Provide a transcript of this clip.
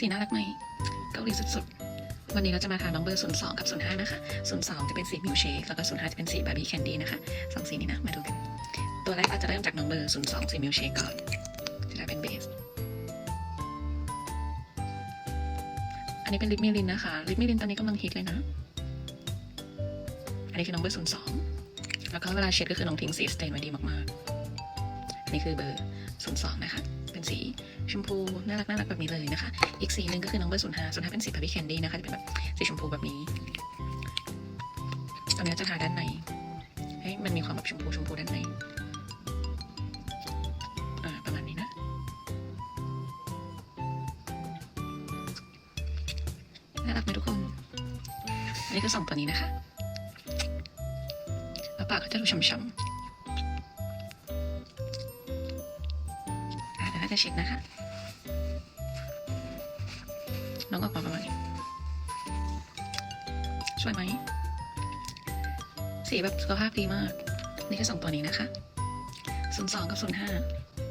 สีน่ารักไหมเกาหลีสุดๆ วันนี้เราจะมาทาน้องเบอร์ศูนย์สองกับศูนย์ห้านะคะศูนย์สองจะเป็นสีมิลเชคแล้วก็ศูนย์ห้าจะเป็นสีบาร์บี้แคนดี้นะคะสองสีนี้นะ มาดูกัน ตัวแรกเราจะเริ่มจากน้องเบอร์ศูนย์สองสีมิลเชคก่อนจะได้เป็นเบส อันนี้เป็นลิปมิลินนะคะ ลิปมิลินตอนนี้กำลังฮิตเลยนะ อันนี้คือน้องเบอร์ศูนย์สองแล้วก็เวลาเช็ดก็คือน้องทิ้งสีสเตนไว้ดีมากๆ อันนี้คือเบอร์ศูนย์สองนะคะ ชมพูน่ารักน่ารักแบบนี้เลยนะคะ อีกสีหนึ่งก็คือน้องเบอร์ศูนย์ห้าศูนย์ห้าเป็นสีบาร์บี้แคนดี้นะคะจะเป็นแบบสีชมพูแบบนี้ตอนนี้จะทาด้านในให้มันมีความแบบชมพูชมพูด้านในอ่าประมาณนี้นะ น่ารักไหมทุกคนอันนี้คือสองตัวนี้นะคะ แล้วปากก็จะดูฉ่ำๆ จะเช็ดนะคะ น้องออกมาประมาณนี้ช่วยไหม สีแบบสุขภาพดีมาก นี่คือสองตัวนี้นะคะ 02 กับ 05